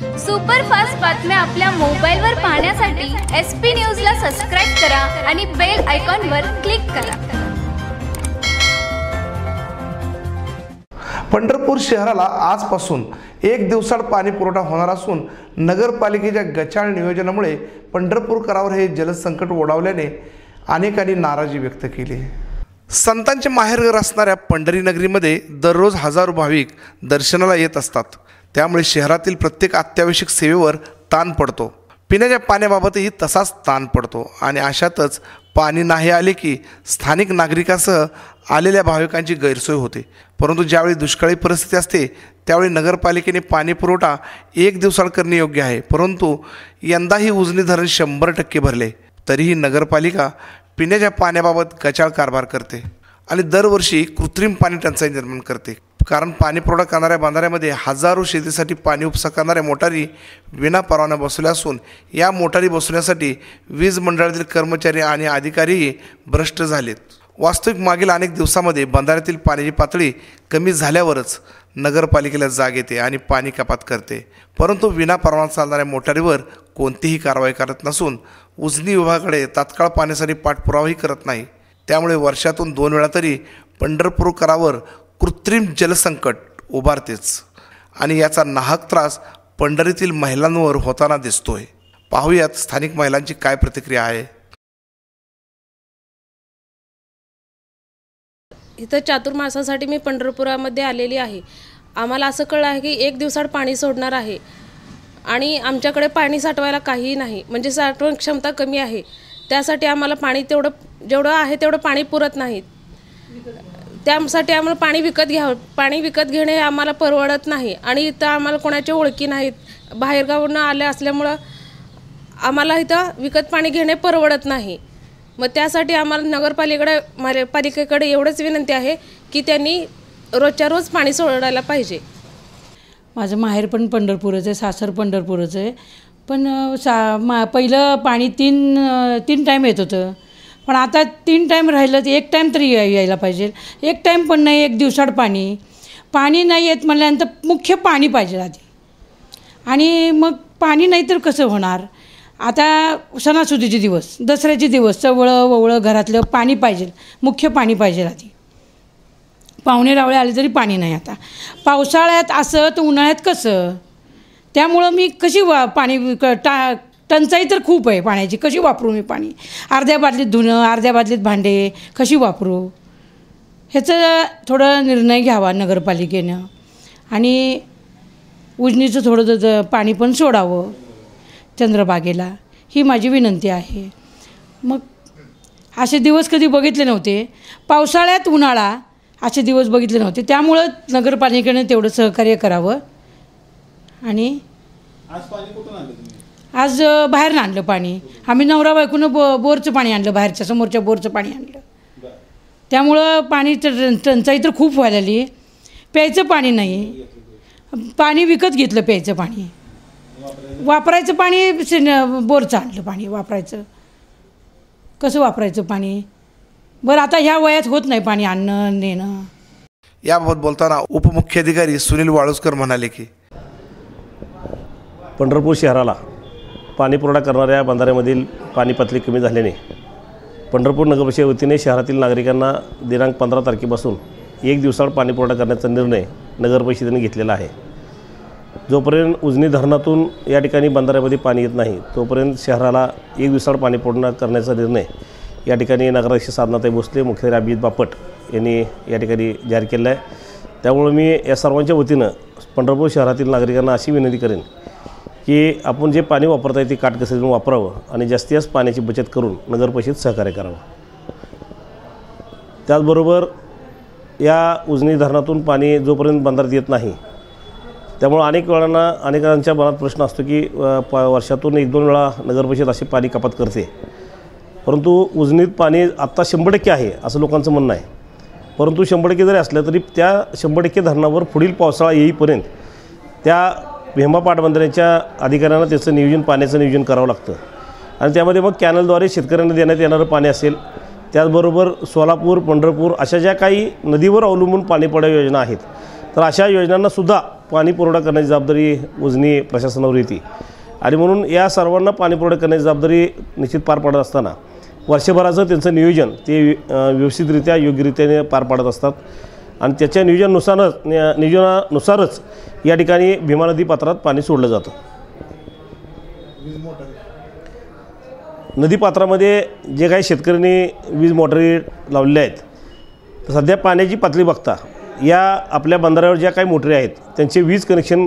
Superfast बातम्या आपल्या मोबाईलवर पाहण्यासाठी एस पी न्यूजला सबस्क्राईब करा आणि बेल आयकॉनवर क्लिक करा. पंढरपूर शहराला आजपासून एक दिवसाड पाणी पुरवठा होणार असून नगरपालिकेच्या गचाळ नियोजनामुळे पंढरपूरकरावर हे जलसंकट ओढावल्याने अनेकांनी नाराजी व्यक्त केली संतांचे माहेरघर असणाऱ्या पंढरी नगरीमध्ये दररोज हजारो भाविक दर्शनाला येत असतात. त्यामुळे शहरातील प्रत्येक अत्यावश्यक सेवेवर ताण पडतो. पिण्याच्या पाण्याबाबतही तसाच ताण पडतो आणि अशातच पाणी नाही आले की स्थानिक नागरिकासह आलेल्या भाविकांची गैरसोय होते. परंतु ज्यावेळी दुष्काळी परिस्थिती असते त्यावेळी नगरपालिकेने पाणी पुरवठा एक दिवसाळ करणे योग्य आहे. परंतु यंदाही उजनी धरण शंभर टक्के भरले. तरीही नगरपालिका पिण्याच्या पाण्याबाबत कचाळ कारभार करते आणि दरवर्षी कृत्रिम पाणी टंचाई निर्माण करते. कारण पाणी पुरवठा करणाऱ्या बांधाऱ्यामध्ये हजारो शेतीसाठी पाणी उपसा करणाऱ्या मोटारी विना परवाना बसवल्या असून या मोटारी बसवण्यासाठी वीज मंडळातील कर्मचारी आणि अधिकारीही भ्रष्ट झालेत. वास्तविक मागील अनेक दिवसामध्ये बंधाऱ्यातील पाण्याची पातळी कमी झाल्यावरच नगरपालिकेला जाग येते आणि पाणी कपात करते. परंतु विना परवाना चालणाऱ्या मोटारीवर कोणतीही कारवाई करत नसून उजनी विभागाकडे तात्काळ पाण्यासाठी पाठपुरावाही करत नाही. त्यामुळे वर्षातून दोन वेळा तरी पंढरपूरकरावर कृत्रिम जलसंकट उभारतेच. आणि याचा नाहक त्रास पंढरीतील महिलांवर होताना दिसतोय. पाहूयात स्थानिक महिलांची काय प्रतिक्रिया आहे. इथं चातुर्मासासाठी मी पंढरपुरामध्ये आलेली आहे. आम्हाला असं कळलं आहे की एक दिवसाड पाणी सोडणार आहे. आणि आमच्याकडे पाणी साठवायला काहीही नाही. म्हणजे साठवण क्षमता कमी आहे. त्यासाठी आम्हाला पाणी तेवढं जेवढं आहे तेवढं पाणी पुरत नाही. त्यासाठी आम्हाला पाणी विकत घ्यावं पाणी विकत घेणे आम्हाला परवडत नाही. आणि इथं आम्हाला कोणाच्या ओळखी नाहीत. बाहेरगावून आले असल्यामुळं आम्हाला इथं विकत पाणी घेणे परवडत नाही. मग त्यासाठी आम्हाला नगरपालिकेकडे माले- पालिकेकडे एवढंच विनंती आहे की त्यांनी रोजच्या रोज पाणी सोडायला पाहिजे. माझं माहेर पण पंढरपूरच आहे सासर पंढरपूरच आहे. पण सा मा पहिलं पाणी तीन तीन टाईम येत होतं. पण आता तीन टाईम राहिलं तर एक टाईम तरी यायला पाहिजे. एक टाईम पण नाही एक दिवसाड पाणी. पाणी नाही येत म्हटल्यानंतर मुख्य पाणी पाहिजे आधी. आणि मग पाणी नाही तर कसं होणार? आता सणासुदीचे दिवस दसऱ्याचे दिवस चवळं ववळं घरातलं पाणी पाहिजे मुख्य पाणी पाहिजे आधी. पाहुणे रावळे आले तरी पाणी नाही आता. पावसाळ्यात असं तर उन्हाळ्यात कसं? त्यामुळं मी कशी वा पाणी क- टा टंचाई तर खूप आहे पाण्याची. कशी वापरू मी पाणी? अर्ध्या बादलीत धुणं अर्ध्या बादलीत भांडे कशी वापरू? ह्याचं थोडं निर्णय घ्यावा नगरपालिकेनं. आणि उजनीचं थोडं ज- पाणी पण सोडावं चंद्रबागेला ही माझी विनंती आहे. मग असे दिवस कधी बघितले नव्हते. पावसाळ्यात उन्हाळा असे दिवस बघितले नव्हते. त्यामुळं नगरपालिकेने तेवढं सहकार्य करावं. आणि आज बाहेर आणलं पाणी. आम्ही नवरा बायकोनं बो बोरचं पाणी आणलं बाहेरच्या समोरच्या बोरचं पाणी आणलं. त्यामुळं पाणी तर टंचाई तर खूप व्हायला लागली. प्यायचं पाणी नाही. पाणी विकत घेतलं प्यायचं पाणी. वापरायचं पाणी बोरचं आणलं पाणी वापरायचं. कसं वापरायचं पाणी? बरं आता ह्या वयात होत नाही पाणी आणणं नेणं. याबाबत बोलताना उपमुख्याधिकारी सुनील वाळुसकर म्हणाले की पंढरपूर शहराला पाणी पुरवठा करणाऱ्या बंधाऱ्यामधील पाणी पातळी कमी झाल्याने पंढरपूर नगरपरिषद वतीने शहरातील नागरिकांना दिनांक पंधरा तारखेपासून एक दिवसाळ पाणी पुरवठा करण्याचा निर्णय नगरपरिषदेने घेतलेला आहे. जोपर्यंत उजनी धरणातून या ठिकाणी बंधाऱ्यामध्ये पाणी येत नाही तोपर्यंत शहराला एक दिवसाळ पाणी पुरवठा करण्याचा निर्णय या ठिकाणी नगराध्यक्ष साधनाताई भोसले मुख्याधिकारी अभिजित बापट यांनी या ठिकाणी जाहीर केलं आहे त्यामुळे मी या सर्वांच्या वतीनं पंढरपूर शहरातील नागरिकांना अशी विनंती करेन की आपण जे पाणी वापरत आहे ते काटकसरीनं वापरावं आणि जास्तीत जास्त पाण्याची बचत करून नगरपरिषद सहकार्य करावं. त्याचबरोबर या उजनी धरणातून पाणी जोपर्यंत बंधारात येत नाही त्यामुळं अनेक वेळांना अनेकांच्या मनात प्रश्न असतो की प वर्षातून एक दोन वेळा नगरपरिषद अशी पाणी कपात करते. परंतु उजनीत पाणी आत्ता शंभर टक्के आहे असं लोकांचं म्हणणं आहे. परंतु शंभर टक्के जरी असलं तरी त्या शंभर टक्के धरणावर पुढील पावसाळा येईपर्यंत त्या भेंबा पाटबंधाऱ्याच्या अधिकाऱ्यांना त्याचं नियोजन पाण्याचं नियोजन करावं लागतं. आणि त्यामध्ये मग कॅनलद्वारे शेतकऱ्यांना देण्यात येणारं पाणी असेल त्याचबरोबर सोलापूर पंढरपूर अशा ज्या काही नदीवर अवलंबून पाणी पडाव योजना आहेत तर अशा योजनांनासुद्धा पाणी पुरवठा करण्याची जबाबदारी उजनी प्रशासनावर येते. आणि म्हणून या सर्वांना पाणी पुरवठा करण्याची जबाबदारी निश्चित पार पडत असताना वर्षभराचं त्यांचं नियोजन ते व्यवस्थितरित्या योग्यरित्याने पार पाडत असतात. आणि त्याच्या नियोजनानुसारच नियोजनानुसारच या ठिकाणी भीमा नदी पात्रात पाणी सोडलं जातं. नदीपात्रामध्ये जे काही शेतकऱ्यांनी वीज मोटरी लावलेल्या आहेत सध्या पाण्याची पातळी बघता या आपल्या बंधाऱ्यावर ज्या काही मोटरी आहेत त्यांचे वीज कनेक्शन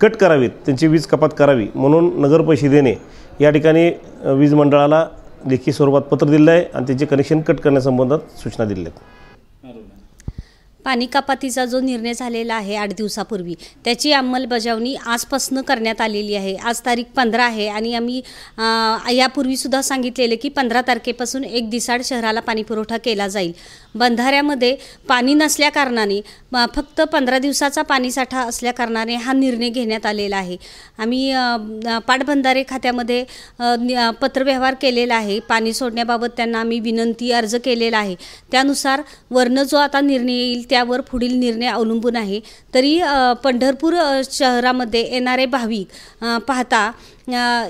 कट करावीत त्यांची वीज कपात करावी म्हणून नगर परिषदेने या ठिकाणी वीज मंडळाला लेखी स्वरूपात पत्र दिलं आहे आणि त्याचे कनेक्शन कट करण्यासंबंधात सूचना दिल्या आहेत. पाणी कपातीचा जो निर्णय झालेला आहे आठ दिवसापूर्वी त्याची अंमलबजावणी आजपासून करण्यात आलेली आहे. आज तारीख पंधरा आहे आणि आम्ही यापूर्वीसुद्धा सांगितलेलं की पंधरा तारखेपासून एक दिसाड शहराला पाणीपुरवठा केला जाईल. बंधाऱ्यामध्ये पाणी नसल्याकारणाने फक्त पंधरा दिवसाचा पाणीसाठा असल्याकारणाने हा निर्णय घेण्यात आलेला आहे. आम्ही पाटबंधारे खात्यामध्ये पत्रव्यवहार केलेला आहे. पाणी सोडण्याबाबत त्यांना आम्ही विनंती अर्ज केलेला आहे. त्यानुसार वरनं जो आता निर्णय येईल त्यावर पुढील निर्णय अवलंबून आहे. तरी पंढरपूर शहरामध्ये येणारे भाविक पाहता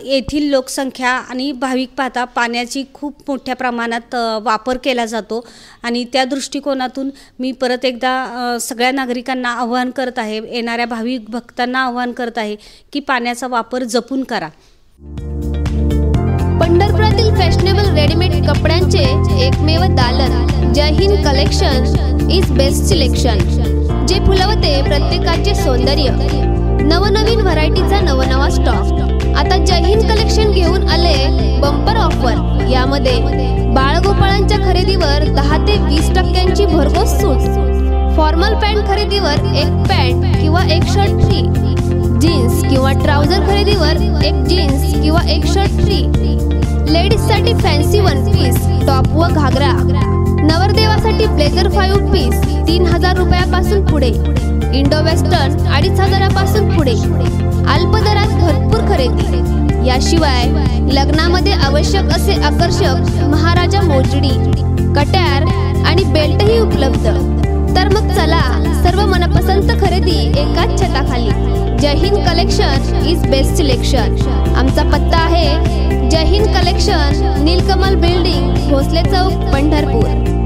येथील लोकसंख्या आणि भाविक पाहता पाण्याची खूप मोठ्या प्रमाणात वापर केला जातो. आणि त्या दृष्टिकोनातून मी परत एकदा सगळ्या नागरिकांना आव्हान करत आहे येणाऱ्या भाविक भक्तांना आव्हान करत आहे की पाण्याचा वापर जपून करा. पंढरपुरातील फॅशनेबल रेडीमेड कपड्यांचे एकमेव दालन Jai Hind collection is best selection जे फुलवते प्रत्येकाचे सौंदर्य. नवनवीन व्हरायटीचा नवनवा स्टॉक आता जय हिंद कलेक्शन घेऊन आले बंपर ऑफर यामध्ये बाळगोपाळांच्या खरेदीवर दहा ते वीस टक्क्यांची भरघोस सूट. फॉर्मल पॅन्ट खरेदीवर एक पॅन्ट किंवा एक शर्ट फ्री जीन्स किंवा ट्राउझर खरेदीवर एक जीन्स किंवा एक शर्ट फ्री लेडीजसाठी फॅन्सी वन पीस टॉप व घागरा. नवरदेवासाठी ब्लेझर फाईव्ह पीस तीन हजार रुपयापासून पुढे. इंडो वेस्टर्न अडीच हजारापासून पुढे. अल्प दरात भरपूर खरेदी. याशिवाय लग्नामध्ये आवश्यक असे आकर्षक महाराजा मोजडी कट्यार आणि बेल्टही उपलब्ध. कलेक्शन इज बेस्ट सिलेक्शन आमचा पत्ता आहे जय हिंद कलेक्शन नीलकमल बिल्डिंग भोसले चौक पंढरपूर.